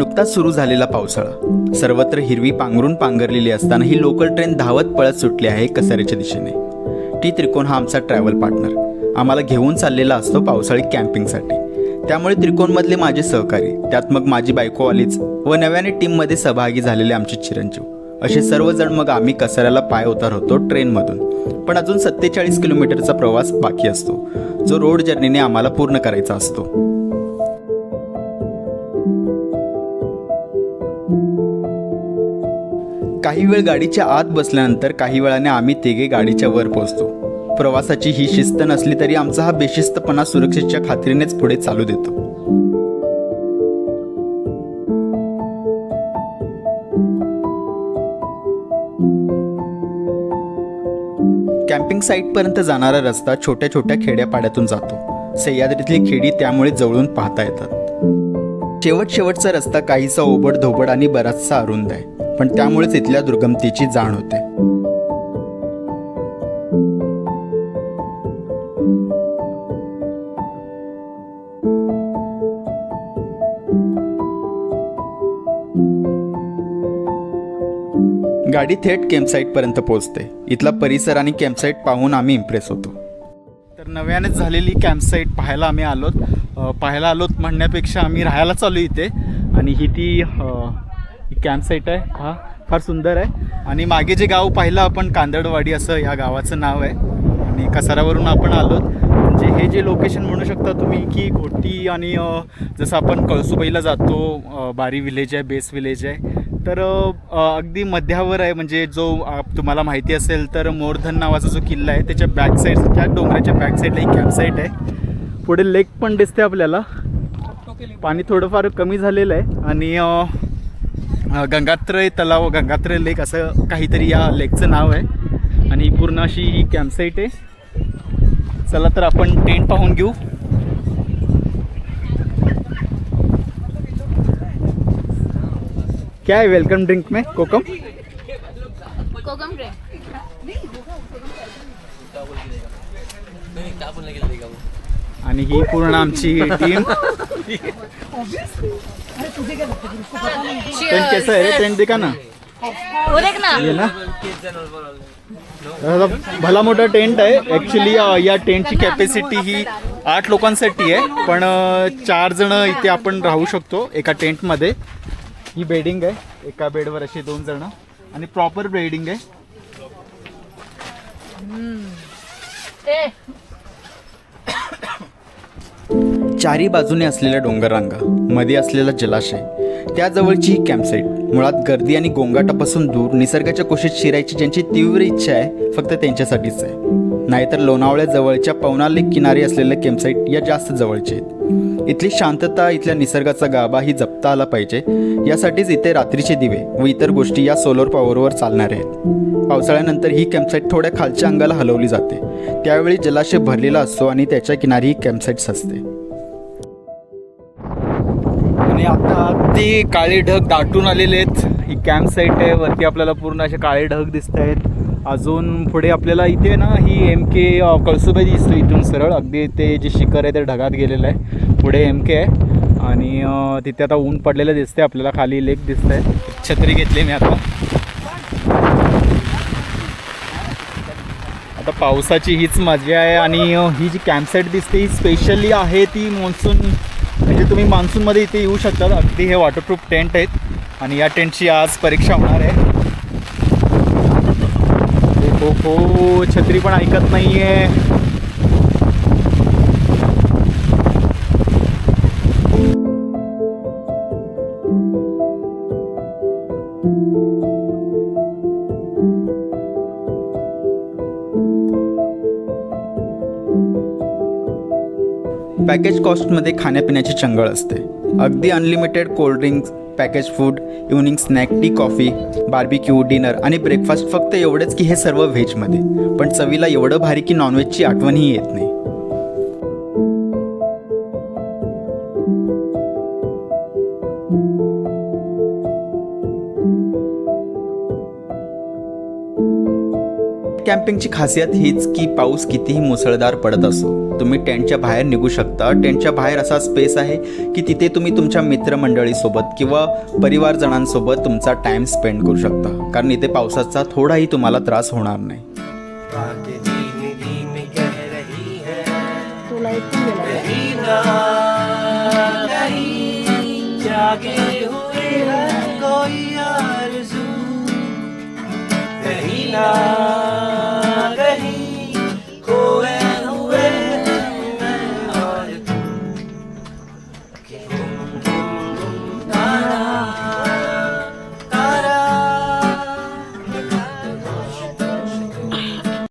नुकताच सुरू झालेला पावसाळा. सर्वत्र हिरवी पांघरून पांघरलेली असताना ही लोकल ट्रेन धावत पळत सुटली आहे कसाऱ्याच्या दिशेने. टी त्रिकोण हा आमचा ट्रॅव्हल पार्टनर आम्हाला घेऊन चाललेला असतो पावसाळी कॅम्पिंगसाठी त्यामुळे त्रिकोणमधले माझे सहकारी त्यात मग माझी बायको आलीच व नव्याने टीममध्ये सहभागी झालेले आमचे चिरंजीव. असे सर्वजण मग आम्ही कसाऱ्याला पाय उतार होतो ट्रेनमधून पण अजून सत्तेचाळीस किलोमीटरचा प्रवास बाकी असतो जो रोड जर्नीने आम्हाला पूर्ण करायचा असतो. काही वेळ गाडीच्या आत बसल्यानंतर काही वेळाने आम्ही तिघे गाडीच्या वर पोहोचतो. प्रवासाची ही शिस्त नसली तरी आमचा हा बेशिस्तपणा सुरक्षेच्या खात्रीनेच पुढे चालू देतो. कॅम्पिंग साईटपर्यंत जाणारा रस्ता छोट्या छोट्या खेड्यापाड्यातून जातो. सह्याद्रीतली खेडी त्यामुळे जवळून पाहता येतात. शेवट शेवटचा रस्ता काहीसा ओबड धोबड आणि बराचसा अरुंद आहे. पण त्यामुळेच इथल्या दुर्गमतेची जाण होते. गाडी थेट कॅम्पसाईटपर्यंत पोहोचते. इथला परिसर आणि कॅम्पसाईट पाहून आम्ही इम्प्रेस होतो. तर नव्यानेच झालेली कॅम्पसाईट पाहायला आम्ही आलोत. पाहायला आलोत म्हणण्यापेक्षा आम्ही राहायला चालू इथे. आणि ही ती कॅम्पसाईट आहे. हा फार सुंदर आहे. आणि मागे जे गाव पाहिलं आपण कांदडवाडी असं ह्या गावाचं नाव आहे. आणि कसारावरून आपण आलोत म्हणजे हे जे लोकेशन म्हणू शकता तुम्ही की घोटी आणि जसं आपण कळसुबाईला जातो बारी विलेज आहे बेस विलेज आहे. तर अगदी मध्यावर आहे. म्हणजे जो तुम्हाला माहिती असेल तर मोरधन नावाचा जो किल्ला आहे त्याच्या बॅक साईड त्या डोंगराच्या बॅक साईडला एक कॅम्पसाईट आहे. पुढे लेक पण दिसते आपल्याला. पाणी थोडंफार कमी झालेलं आहे. आणि गंगात्रय तलाव गंगात्रय लेक असं काहीतरी या लेकचं नाव आहे. आणि ही पूर्ण अशी ही कॅम्पसाईट आहे. चला तर आपण टेंट पाहून घेऊ. क्या है वेलकम ड्रिंक में? कोकम? कोकम ड्रिंक आणि ही पूर्ण आमची टीम टेंट कैसा है रे टेंट दिखा ना ना ये ना. असा भला मोठा टेंट आहे. ॲक्च्युली या टेंटची कॅपॅसिटी ही आठ लोकांसाठी आहे. पण चार जण इथे आपण राहू शकतो एका टेंटमध्ये ही बेडिंग आहे. एका बेडवर असे दोन जण. आणि प्रॉपर बेडिंग आहे. चारी बाजूने असलेल्या डोंगररांगा मध्ये असलेला जलाशय त्याजवळची ही कॅम्पसाईट मुळात गर्दी आणि गोंगाटापासून दूर निसर्गाच्या कुशीत शिरायची ज्यांची तीव्र इच्छा आहे फक्त त्यांच्यासाठीच आहे. नाहीतर लोणावळ्याजवळच्या पवना लेक किनारी असलेल्या कॅम्पसाईट या जास्त जवळचे आहेत. इथली शांतता इथल्या निसर्गाचा गाभा ही जपता आला पाहिजे यासाठीच इथे रात्रीचे दिवे व इतर गोष्टी या सोलर पॉवरवर चालणार आहेत. पावसाळ्यानंतर ही कॅम्पसाईट थोड्या खालच्या अंगाला हलवली जाते. त्यावेळी जलाशय भरलेला असतो आणि त्याच्या किनारी ही कॅम्पसाईट्स असते वरती काळे ढग दाटून आलेले आहेत. ही कॅम्प साईट आहे. वरती आपल्याला पूर्ण असे काळे ढग दिसत आहेत. अजून पुढे आपल्याला इथे ना ही एम के कळसुबाई दिसतो इथून सरळ. अगदी ते जे शिखर आहे ते ढगात गेलेलं आहे. पुढे एम के आहे. आणि तिथे आता ऊन पडलेलं दिसतंय. आपल्याला खाली लेक दिसत आहे छत्री घेतली मी आता. आता पावसाची हीच मजा आहे. आणि ही जी कॅम्पसाईट दिसते ही स्पेशली आहे ती मान्सून म्हणजे तुम्ही मान्सूनमध्ये इथे येऊ शकता अगदी हे वॉटरप्रूफ टेंट आहेत. आणि या टेंटची आज परीक्षा होणार आहे. हो हो छत्री पण ऐकत नाही आहे पॅकेज कॉस्टमध्ये खाण्यापिण्याची चंगळ असते. अगदी unlimited cold drinks package food evening snack tea coffee barbecue dinner आणि ब्रेकफास्ट फक्त एवढंच की हे सर्व व्हेजमध्ये पण चवीला एवढं भारी की नॉनव्हेजची आठवणही येत नाही. कॅम्पिंगची खासियत हीच की पाऊस कितीही मुसळधार पडत असो तुम्ही टेंटच्या बाहेर निघू शकता. टेंटच्या बाहेर असा स्पेस आहे की तिथे तुम्ही तुमच्या मित्रमंडळीसोबत किंवा परिवारजणांसोबत तुमचा टाईम स्पेंड करू शकता. कारण इथे पावसाचा थोडाही तुम्हाला त्रास होणार नाही. तुला